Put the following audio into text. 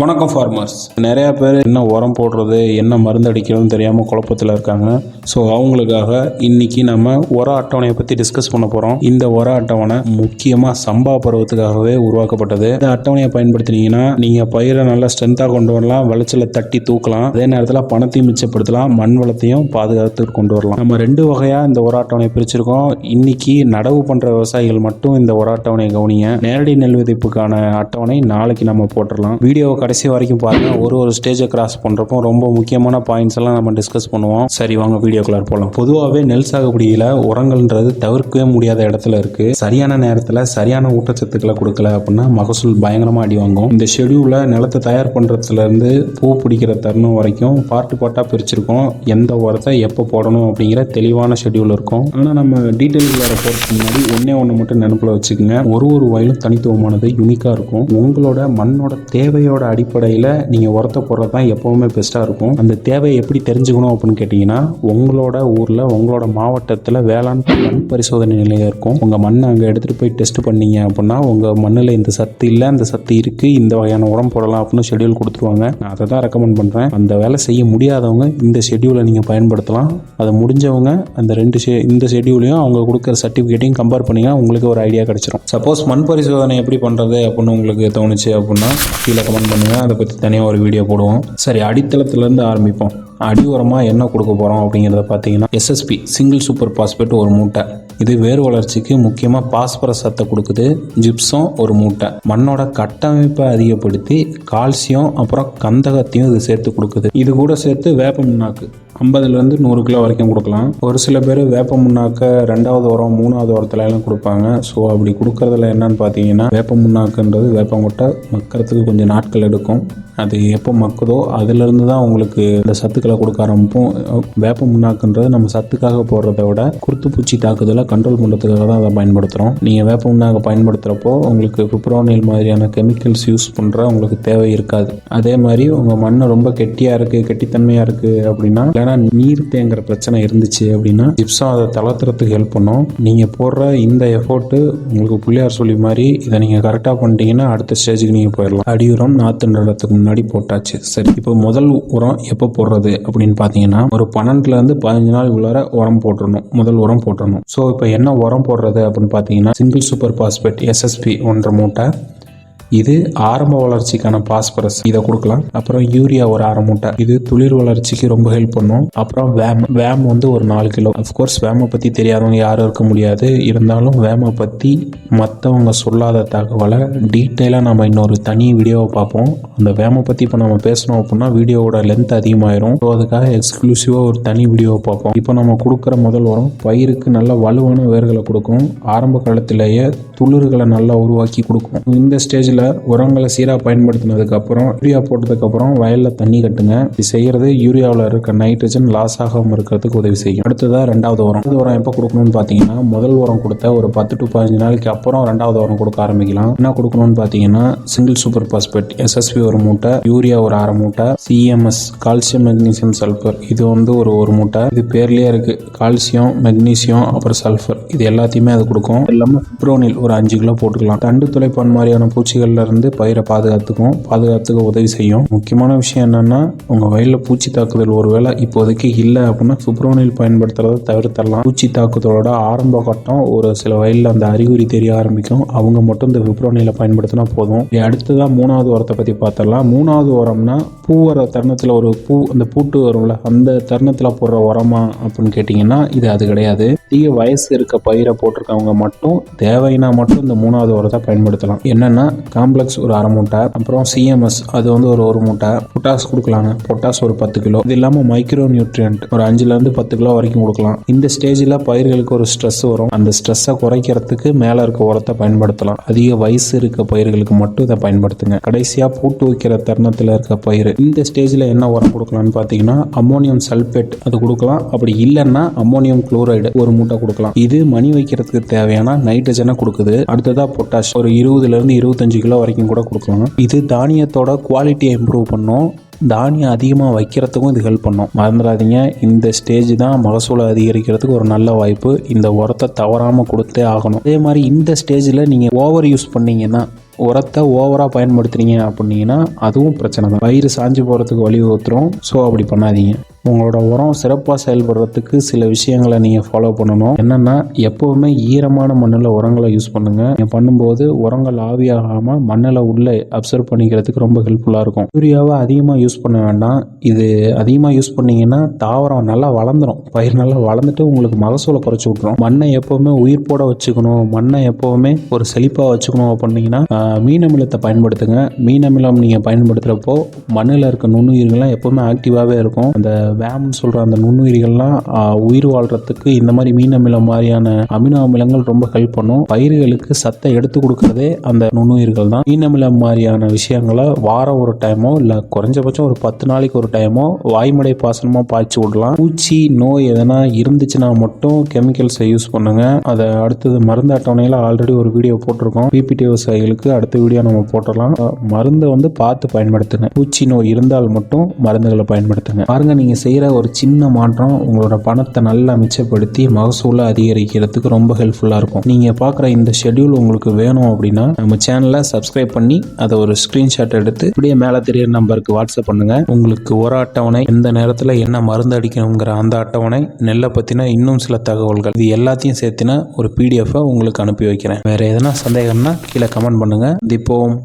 வணக்கம் ஃபார்மர்ஸ் நிறையா பேர் என்ன உரம் போடுறது என்ன மருந்து அடிக்கிறதுன்னு தெரியாமல் குழப்பத்தில் இருக்காங்க. ஸோ அவங்களுக்காக இன்னைக்கு நம்ம உர அட்டவணையை பற்றி டிஸ்கஸ் பண்ண போகிறோம் இந்த உர அட்டவணை முக்கியமாக சம்பா பருவத்துக்காகவே உருவாக்கப்பட்டது. இந்த அட்டவணையை பயன்படுத்தினீங்கன்னா நீங்கள் பயிரை நல்லா ஸ்ட்ரென்த்தாக கொண்டு வரலாம் விளைச்சலை தட்டி தூக்கலாம். அதே நேரத்தில் பணத்தையும் மிச்சப்படுத்தலாம் மண் வளத்தையும் பாதுகாத்து கொண்டு வரலாம். நம்ம ரெண்டு வகையாக இந்த உர அட்டவணையை பிரிச்சிருக்கோம். இன்னைக்கு நடவு பண்ணுற விவசாயிகள் மட்டும் இந்த உர அட்டவணையை கவனிங்க. நேரடி நெல் விதைப்புக்கான அட்டவணை நாளைக்கு நம்ம போட்டுடலாம். வீடியோவை கடைசி வரைக்கும் பாருங்க. ஒரு ஒரு ஸ்டேஜை கிராஸ் பண்றப்போ ரொம்ப முக்கியமான பாயிண்ட்ஸ் எல்லாம் நம்ம டிஸ்கஸ் பண்ணுவோம். சரி வாங்க வீடியோக்குள்ள போகலாம் பொதுவாகவே நெல் சாகுபடியில் உரங்கள்ன்றது தவிர்க்கவே முடியாத இடத்துல இருக்கு. சரியான நேரத்தில் சரியான ஊட்டச்சத்துக்களை கொடுக்கல அப்படின்னா மகசூல் பயங்கரமாக அடி வாங்கும். இந்த ஷெடியூலில் நிலத்தை தயார் பண்ணுறதுலேருந்து பூ பிடிக்கிற தருணம் வரைக்கும் பார்ட்டு பார்ட்டாக பிரிச்சிருக்கோம். எந்த உரத்தை எப்போ போடணும் அப்படிங்கிற தெளிவான ஷெடியூல் இருக்கும். ஆனால் நம்ம டீட்டெயில்களை போகிறதுக்கு முன்னாடி ஒன்றே ஒன்று மட்டும் நினப்பில் வச்சுக்கோங்க. ஒரு ஒரு வயலும் தனித்துவமானது யூனிக்காக இருக்கும். உங்களோட மண்ணோட தேவையோட அடிப்படையில் நீங்கள் உரத்தை போடுறது தான் எப்போவுமே பெஸ்ட்டாக இருக்கும். அந்த தேவையை எப்படி தெரிஞ்சுக்கணும் அப்படின்னு கேட்டிங்கன்னா உங்களோட ஊரில் உங்களோட மாவட்டத்தில் வேளாண் மண் பரிசோதனை நிலையம் இருக்கும். உங்கள் மண்ணை அங்கே எடுத்துகிட்டு போய் டெஸ்ட் பண்ணீங்க அப்படின்னா உங்கள் மண்ணில் இந்த சத்து இல்லை அந்த சத்து இருக்குது இந்த வகையான உரம் போடலாம் அப்படின்னு ஷெடியூல் கொடுத்துருவாங்க. நான் அதை தான் ரெக்கமெண்ட் பண்ணுறேன் அந்த வேலை செய்ய முடியாதவங்க இந்த ஷெடியூலை நீங்கள் பயன்படுத்தலாம். அதை முடிஞ்சவங்க அந்த ரெண்டு ஷெ இந்த ஷெடியூலையும் அவங்க கொடுக்குற சர்டிஃபிகேட்டையும் கம்பேர் பண்ணிங்கன்னா உங்களுக்கு ஒரு ஐடியா கிடச்சிரும். சப்போஸ் மண் பரிசோதனை எப்படி பண்ணுறது அப்படின்னு உங்களுக்கு தோணுச்சு அப்படின்னா கீழே கமெண்ட் பண்ணுங்கள் அதை பற்றி தனியாக ஒரு வீடியோ போடுவோம். சரி அடித்தளத்துலேருந்து ஆரம்பிப்போம். அடி உரமாக என்ன கொடுக்க போகிறோம் அப்படிங்கிறத பார்த்தீங்கன்னா எஸ்எஸ்பி சிங்கிள் சூப்பர் பாஸ்பேட் ஒரு மூட்டை. இது வேர் வளர்ச்சிக்கு முக்கியமாக பாஸ்பரஸ் சத்தை கொடுக்குது. ஜிப்ஸும் ஒரு மூட்டை. மண்ணோட கட்டமைப்பை அதிகப்படுத்தி கால்சியம் அப்புறம் கந்தகத்தையும் இது சேர்த்து கொடுக்குது. இது கூட சேர்த்து வேப்ப முன்னாக்கு. ஐம்பதுலேருந்து நூறு கிலோ வரைக்கும் கொடுக்கலாம். ஒரு சில பேர் வேப்ப முன்னாக்க ரெண்டாவது உரம் மூணாவது உரத்துல எல்லாம் கொடுப்பாங்க. ஸோ அப்படி கொடுக்கறதுல என்னன்னு பார்த்தீங்கன்னா வேப்ப முன்னாக்குன்றது வேப்பங்கொட்டை மக்கிறதுக்கு கொஞ்சம் நாட்கள் எடுக்கும். அது எப்போ மக்குதோ அதுலேருந்து தான் உங்களுக்கு இந்த சத்துக்களை கொடுக்க ஆரம்பிப்போம். வேப்ப முன்னாக்குன்றது நம்ம சத்துக்காக போடுறத விட குருத்து பூச்சி தாக்குதலை கண்ட்ரோல் பண்ணுறதுக்காக தான் அதை பயன்படுத்துகிறோம் நீங்கள் வேப்ப முன்னாக பயன்படுத்துகிறப்போ உங்களுக்கு பிப்ரோனில் மாதிரியான கெமிக்கல்ஸ் யூஸ் பண்ணுற உங்களுக்கு தேவை இருக்காது. அதே மாதிரி உங்கள் மண் ரொம்ப கெட்டியாக இருக்குது கெட்டித்தன்மையாக இருக்குது அப்படின்னா ஏன்னா நீர் தேங்குற பிரச்சனை இருந்துச்சு அப்படின்னா ஜிப்ஸம் அதை தளர்த்துறதுக்கு ஹெல்ப் பண்ணும். நீங்கள் போடுற இந்த எஃபோர்ட்டு உங்களுக்கு புள்ளியார் சொல்லி மாதிரி இதை நீங்கள் கரெக்டாக பண்ணிட்டீங்கன்னா அடுத்த ஸ்டேஜுக்கு நீங்கள் போயிடலாம். அடி உரம் நாற்று நடத்துக்கு முன்னாடி போட்டாச்சு. சரி இப்போ முதல் உரம் எப்போ போடுறது அப்படின்னு பார்த்தீங்கன்னா ஒரு பன்னெண்டுலேருந்து பதினஞ்சு நாள் உள்ளார உரம் போட்டுடணும் முதல் உரம் போட்டுடணும் ஸோ இப்போ என்ன உரம் போடுறது அப்படின்னு பார்த்தீங்கன்னா சிங்கிள் சூப்பர் பாஸ்பேட் எஸ்எஸ்பி ஒன்றரை மூட்டை இது ஆரம்ப வளர்ச்சிக்கான பாஸ்பரஸ் இதை கொடுக்கலாம். அப்புறம் யூரியா ஒரு அரை மூட்டை. இது துளிர் வளர்ச்சிக்கு ரொம்ப ஹெல்ப் பண்ணும். அப்புறம் வேம் வேம் வந்து ஒரு நாலு கிலோ. அஃப்கோர்ஸ் வேமை பற்றி தெரியாதவங்க யாரும் இருக்க முடியாது. இருந்தாலும் வேமை பற்றி மற்றவங்க சொல்லாத தகவலை டீட்டெயிலாக நம்ம இன்னொரு தனி வீடியோவை பார்ப்போம். அந்த வேமை பற்றி இப்போ நம்ம பேசணும் அப்படின்னா வீடியோவோட லென்த் அதிகமாயிரும். ஸோ அதுக்காக எக்ஸ்க்ளூசிவாக ஒரு தனி வீடியோவை பார்ப்போம். இப்போ நம்ம கொடுக்குற முதல் உரம் பயிருக்கு நல்ல வலுவான வேர்களை கொடுக்கும். ஆரம்ப காலத்திலேயே துளிர்களை நல்லா உருவாக்கி கொடுக்கும். இந்த ஸ்டேஜில் உரங்களை சீராக பயன்படுத்தினதுக்கப்புறம் யூரியா போட்டதுக்கப்புறம் வயலில் தண்ணி கட்டுங்க. இது செய்கிறது யூரியாவில் இருக்க நைட்ரஜன் லாஸ் ஆகாமல் இருக்கிறதுக்கு உதவி செய்யும். அடுத்ததாக ரெண்டாவது உரம். ரெண்டாவது உரம் எப்போ கொடுக்கணும்னு பார்த்தீங்கன்னா முதல் உரம் கொடுத்த ஒரு பத்து டு பதினஞ்சு நாளைக்கு அப்புறம் ரெண்டாவது உரம் கொடுக்க ஆரம்பிக்கலாம். என்ன கொடுக்கணும்னு பார்த்தீங்கன்னா சிங்கிள் சூப்பர் பாஸ்பேட் எஸ்எஸ்பி ஒரு மூட்டை யூரியா ஒரு அரை மூட்டை சிஎம்எஸ் கால்சியம் மெக்னீசியம் சல்ஃபர் இது வந்து ஒரு ஒரு மூட்டை. இது பேர்லேயே இருக்கு. கால்சியம் மெக்னீசியம் அப்புறம் சல்ஃபர் இது எல்லாத்தையுமே அது கொடுக்கும். இல்லாமல் ஃபிப்ரோனில் ஒரு அஞ்சு கிலோ போட்டுக்கலாம். தண்டு துளைப்பான் மாதிரியான பூச்சிகள் இருந்து பயிரை பாதுகாத்துக்கும் பாதுகாத்துக்க உதவி செய்யும். முக்கியமான விஷயம் என்னன்னா உங்க வயலில் பூச்சி தாக்குதல் ஒருவேளை இப்போதைக்கு இல்லை அப்படின்னா சுப்ரோனில் பயன்படுத்துறதை தவிர்த்தரலாம். பூச்சி தாக்குதலோட ஆரம்ப கட்டம் ஒரு சில வயலில் அந்த அறிகுறி தெரிய ஆரம்பிக்கும். அவங்க மட்டும் இந்த ஃபிப்ரோனில பயன்படுத்தினா போதும். அடுத்ததான் மூணாவது உரத்தை பற்றி பார்த்தரலாம் மூணாவது உரம்னா பூ வர தருணத்தில் ஒரு பூ அந்த பூட்டு வரும்ல அந்த தருணத்தில் போடுற உரமா அப்படின்னு கேட்டிங்கன்னா இது அது கிடையாது. அதிக வயசு இருக்க பயிரை போட்டிருக்கவங்க மட்டும் தேவைன்னா மட்டும் இந்த மூணாவது உரத்தை பயன்படுத்தலாம். என்னென்னா காம்ப்ளெக்ஸ் ஒரு அரை மூட்டை அப்புறம் சிஎம்எஸ் அது வந்து ஒரு ஒரு மூட்டை பொட்டாஸ் கொடுக்கலாங்க. பொட்டாஸ் ஒரு பத்து கிலோ. இது இல்லாமல் மைக்ரோ நியூட்ரியன்ட் ஒரு அஞ்சுலேருந்து பத்து கிலோ வரைக்கும் கொடுக்கலாம். இந்த ஸ்டேஜில் பயிர்களுக்கு ஒரு ஸ்ட்ரெஸ் வரும். அந்த ஸ்ட்ரெஸ்ஸை குறைக்கிறதுக்கு மேலே இருக்க உரத்தை பயன்படுத்தலாம். அதிக வயசு இருக்க பயிர்களுக்கு மட்டும் இதை பயன்படுத்துங்க. கடைசியாக பூட்டு வைக்கிற தருணத்தில் இருக்க பயிர் இந்த ஸ்டேஜில் என்ன உரம் கொடுக்கலாம்னு பார்த்தீங்கன்னா அம்மோனியம் சல்பேட் அது கொடுக்கலாம். அப்படி இல்லைன்னா அம்மோனியம் குளோரைடு ஒரு மூட்டை கொடுக்கலாம். இது மணி வைக்கிறதுக்கு தேவையான நைட்ரஜனை கொடுக்குது. அடுத்ததா பொட்டாஷ் ஒரு இருபதுல இருந்து இருபத்தஞ்சு கிலோ வரைக்கும் கூட கொடுக்கலாம். இது தானியத்தோட குவாலிட்டியை இம்ப்ரூவ் பண்ணும். தானியம் அதிகமாக வைக்கிறதுக்கும் இது ஹெல்ப் பண்ணும். மறந்துடாதீங்க. இந்த ஸ்டேஜ் தான் மகசூலை அதிகரிக்கிறதுக்கு ஒரு நல்ல வாய்ப்பு. இந்த உரத்தை தவறாமல் கொடுத்தே ஆகணும். அதே மாதிரி இந்த ஸ்டேஜில் நீங்கள் ஓவர் யூஸ் பண்ணீங்கன்னா உரத்தை ஓவராக பயன்படுத்துறீங்க அப்படின்னீங்கன்னா அதுவும் பிரச்சனை தான். வயிறு சாஞ்சு போகிறதுக்கு வழி ஊத்துரும் ஸோ அப்படி பண்ணாதீங்க. உங்களோட உரம் சிறப்பாக செயல்படுறதுக்கு சில விஷயங்களை நீங்கள் ஃபாலோ பண்ணணும். என்னென்னா எப்போவுமே ஈரமான மண்ணில் உரங்களை யூஸ் பண்ணுங்கள் நீங்கள் பண்ணும்போது உரங்கள் ஆவியாகாமல் மண்ணில் உள்ளே அப்சர்வ் பண்ணிக்கிறதுக்கு ரொம்ப ஹெல்ப்ஃபுல்லாக இருக்கும். யூரியாவை அதிகமாக யூஸ் பண்ண வேண்டாம். இது அதிகமாக யூஸ் பண்ணீங்கன்னா தாவரம் நல்லா வளர்ந்துடும் பயிர் நல்லா வளர்ந்துட்டு உங்களுக்கு மகசூலை குறைச்சி விட்ரும் மண்ணை எப்போவுமே உயிர்ப்போட வச்சுக்கணும். மண்ணை எப்போவுமே ஒரு செழிப்பாக வச்சுக்கணும் அப்படின்னீங்கன்னா மீனமிலத்தை மீன் அமிலத்தை பயன்படுத்துங்க. மீன் அமிலம் நீங்கள் பயன்படுத்துகிறப்போ மண்ணில் இருக்க நுண்ணுயிர்கள்லாம் எப்போவுமே ஆக்டிவாகவே இருக்கும். அந்த வேம்னு சொல்கிற அந்த நுண்ணுயிர்கள்லாம் உயிர் வாழ்கிறதுக்கு இந்த மாதிரி மீன் அமிலம் மாதிரியான அமினோ அமிலங்கள் ரொம்ப ஹெல்ப் பண்ணும். பயிர்களுக்கு சத்தை எடுத்து கொடுக்கறதே அந்த நுண்ணுயிர்கள் தான். மீன் அமிலம் மாதிரியான விஷயங்களை வாரம் ஒரு டைமோ இல்லை குறைஞ்சபட்சம் ஒரு பத்து நாளைக்கு ஒரு டைமோ வாய்மடை பாசனமாக பாய்ச்சி விடலாம். பூச்சி நோய் எதனா இருந்துச்சுன்னா மட்டும் கெமிக்கல்ஸை யூஸ் பண்ணுங்க. அதை அடுத்தது மருந்து அட்டவணையில் ஆல்ரெடி ஒரு வீடியோ போட்டிருக்கோம். பிபிடி விவசாயிகளுக்கு அடுத்த வீடியோ நம்ம போட்டுடலாம். மருந்தை வந்து பார்த்து பயன்படுத்துங்க. பூச்சி நோய் இருந்தால் மட்டும் மருந்துகளை பயன்படுத்துங்க. பாருங்க நீங்க செய்கிற ஒரு சின்ன மாற்றம் உங்களோட பணத்தை நல்லா மிச்சப்படுத்தி மகசூலை அதிகரிக்கிறதுக்கு ரொம்ப ஹெல்ப்ஃபுல்லாக இருக்கும். நீங்கள் பார்க்குற இந்த ஷெட்யூல் உங்களுக்கு வேணும் அப்படின்னா நம்ம சேனலை சப்ஸ்கிரைப் பண்ணி அதை ஒரு ஸ்க்ரீன்ஷாட் எடுத்து இப்படியே மேலே தெரியிற நம்பருக்கு வாட்ஸ்அப் பண்ணுங்கள் உங்களுக்கு ஒரு அட்டவணை எந்த நேரத்தில் என்ன மருந்து அடிக்கணுங்கிற அந்த அட்டவணை நெல்லை பற்றின இன்னும் சில தகவல்கள் இது எல்லாத்தையும் சேர்த்தினா ஒரு பிடிஎஃபை உங்களுக்கு அனுப்பி வைக்கிறேன். வேறு எதனா சந்தேகம்னா கீழே கமெண்ட் பண்ணுங்கள் திப்போம்